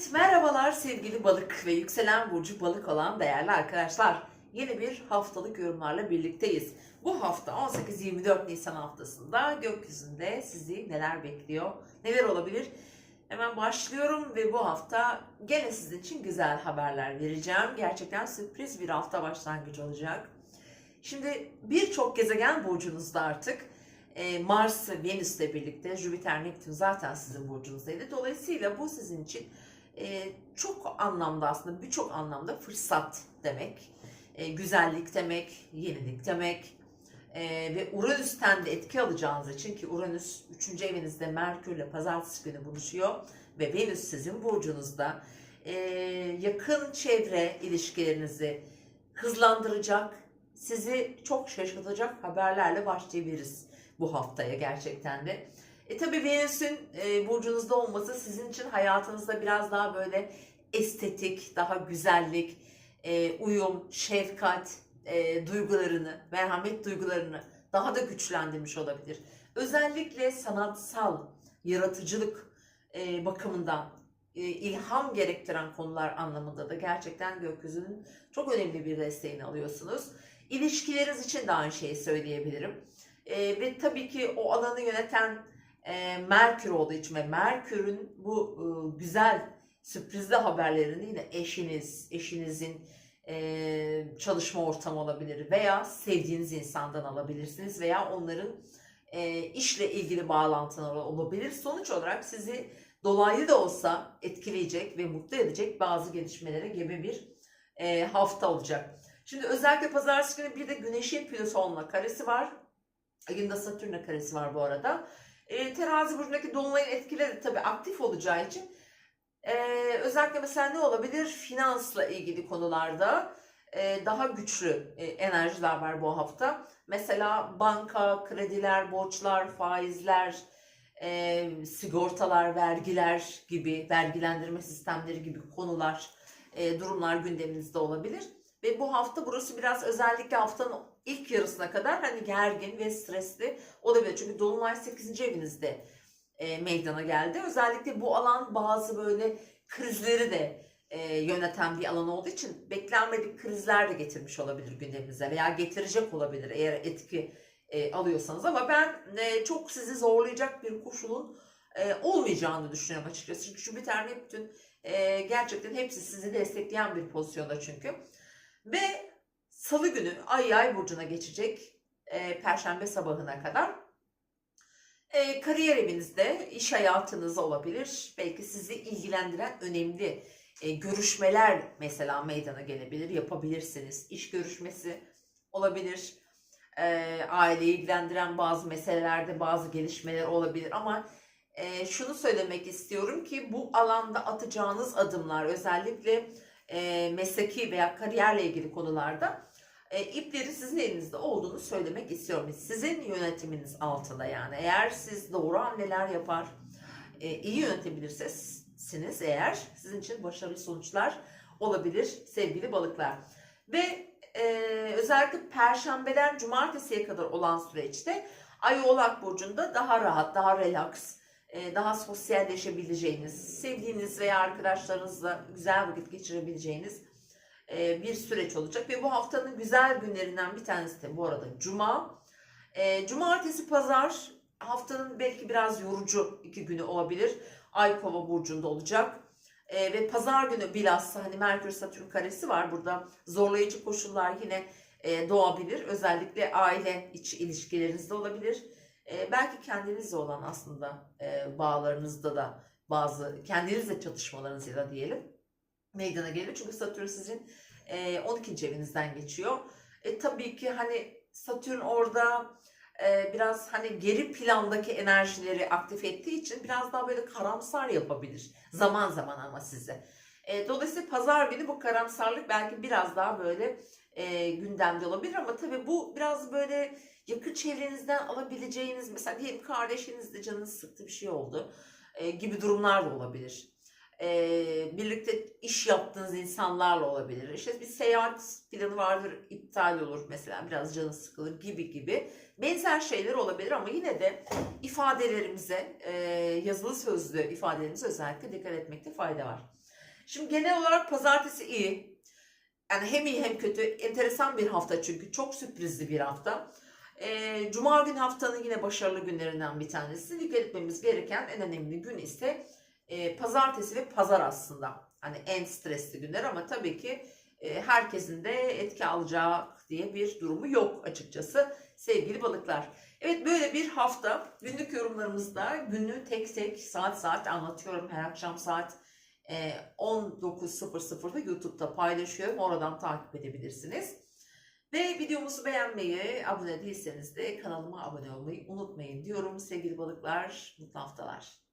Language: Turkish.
Evet, merhabalar sevgili balık ve yükselen burcu balık olan değerli arkadaşlar. Yeni bir haftalık yorumlarla birlikteyiz. Bu hafta 18-24 Nisan haftasında gökyüzünde sizi neler bekliyor, neler olabilir? Hemen başlıyorum ve bu hafta gene sizin için güzel haberler vereceğim. Gerçekten sürpriz bir hafta başlangıcı olacak. Şimdi birçok gezegen burcunuzda artık. E, Mars ve Venüs'le birlikte Jüpiter, Neptün zaten sizin burcunuzdaydı. Dolayısıyla bu sizin için e, çok anlamda aslında birçok anlamda fırsat demek. E, güzellik demek, yenilik demek. E, ve Uranüs'ten de etki alacağınız için ki Uranüs 3. evinizde Merkür'le pazartesi günü buluşuyor ve Venüs sizin burcunuzda. Yakın çevre ilişkilerinizi hızlandıracak, sizi çok şaşırtacak haberlerle başlayabiliriz bu haftaya gerçekten de. E tabi Venüs'ün e, burcunuzda olması sizin için hayatınızda biraz daha böyle estetik, daha güzellik, e, uyum, şefkat e, duygularını, merhamet duygularını daha da güçlendirmiş olabilir. Özellikle sanatsal, yaratıcılık e, bakımından e, ilham gerektiren konular anlamında da gerçekten gökyüzünün çok önemli bir desteğini alıyorsunuz. İlişkileriniz için de aynı şeyi söyleyebilirim. E, ve tabii ki o alanı yöneten e, Merkür olduğu için ve Merkür'ün bu e, güzel sürprizli haberlerini yine eşiniz, eşinizin e, çalışma ortamı olabilir veya sevdiğiniz insandan alabilirsiniz veya onların e, işle ilgili bağlantıları olabilir. Sonuç olarak sizi dolaylı da olsa etkileyecek ve mutlu edecek bazı gelişmelere gebe bir e, hafta olacak. Şimdi özellikle pazartesi günü bir de Güneş'in Plüton'la karesi var. Ayında Satürn'le karesi var bu arada. E, terazi burcundaki dolunayın etkileri de tabii aktif olacağı için e, özellikle mesela ne olabilir? Finansla ilgili konularda e, daha güçlü e, enerjiler var bu hafta. Mesela banka, krediler, borçlar, faizler, e, sigortalar, vergiler gibi, vergilendirme sistemleri gibi konular, e, durumlar gündeminizde olabilir. Ve bu hafta burası biraz özellikle haftanın ilk yarısına kadar hani gergin ve stresli olabilir. Çünkü Dolunay 8. evinizde e, meydana geldi. Özellikle bu alan bazı böyle krizleri de e, yöneten bir alan olduğu için beklenmedik krizler de getirmiş olabilir gündeminize veya getirecek olabilir eğer etki e, alıyorsanız ama ben e, çok sizi zorlayacak bir koşulun e, olmayacağını düşünüyorum açıkçası. Çünkü Jüpiter Neptün e, gerçekten hepsi sizi destekleyen bir pozisyonda çünkü. Ve salı günü Ay Yay burcuna geçecek e, perşembe sabahına kadar. E, kariyer evinizde iş hayatınız olabilir. Belki sizi ilgilendiren önemli e, görüşmeler mesela meydana gelebilir, yapabilirsiniz. İş görüşmesi olabilir. E, aileyi ilgilendiren bazı meselelerde bazı gelişmeler olabilir ama e, şunu söylemek istiyorum ki bu alanda atacağınız adımlar özellikle e, mesleki veya kariyerle ilgili konularda e, ipleri sizin elinizde olduğunu söylemek istiyorum. Sizin yönetiminiz altında yani. Eğer siz doğru hamleler yapar, e, iyi yönetebilirsiniz eğer sizin için başarılı sonuçlar olabilir sevgili balıklar. Ve e, özellikle perşembeden cumartesiye kadar olan süreçte Ay Oğlak Burcu'nda daha rahat, daha relax, daha sosyalleşebileceğiniz, sevdiğiniz veya arkadaşlarınızla güzel vakit geçirebileceğiniz e, bir süreç olacak. Ve bu haftanın güzel günlerinden bir tanesi de bu arada Cuma. E, Cumartesi, Pazar haftanın belki biraz yorucu iki günü olabilir. Ay Kova Burcu'nda olacak. ve Pazar günü bilhassa hani Merkür Satürn karesi var burada. Zorlayıcı koşullar yine doğabilir. Özellikle aile içi ilişkilerinizde olabilir e, belki kendinizle olan aslında e, bağlarınızda da bazı kendinizle çatışmalarınız ya da diyelim meydana gelir. Çünkü Satürn sizin e, 12. evinizden geçiyor. E, tabii ki hani Satürn orada e, biraz hani geri plandaki enerjileri aktif ettiği için biraz daha böyle karamsar yapabilir. Zaman zaman ama size. E, dolayısıyla pazar günü bu karamsarlık belki biraz daha böyle e, gündemde olabilir ama tabii bu biraz böyle yakın çevrenizden alabileceğiniz mesela diyelim kardeşinizle canınız sıktı bir şey oldu e, gibi durumlar da olabilir. E, birlikte iş yaptığınız insanlarla olabilir. İşte bir seyahat planı vardır iptal olur mesela biraz canınız sıkılır gibi gibi. Benzer şeyler olabilir ama yine de ifadelerimize e, yazılı sözlü ifadelerimize özellikle dikkat etmekte fayda var. Şimdi genel olarak pazartesi iyi. Yani hem iyi hem kötü. Enteresan bir hafta çünkü. Çok sürprizli bir hafta. Ee, Cuma gün haftanın yine başarılı günlerinden bir tanesi. Dikkat etmemiz gereken en önemli gün ise e, pazartesi ve pazar aslında. Hani en stresli günler ama tabii ki e, herkesin de etki alacak diye bir durumu yok açıkçası sevgili balıklar. Evet böyle bir hafta günlük yorumlarımızda günü tek tek saat saat anlatıyorum her akşam saat e, 19.00'da YouTube'da paylaşıyorum. Oradan takip edebilirsiniz. Ve videomuzu beğenmeyi, abone değilseniz de kanalıma abone olmayı unutmayın diyorum sevgili balıklar. Mutlu haftalar.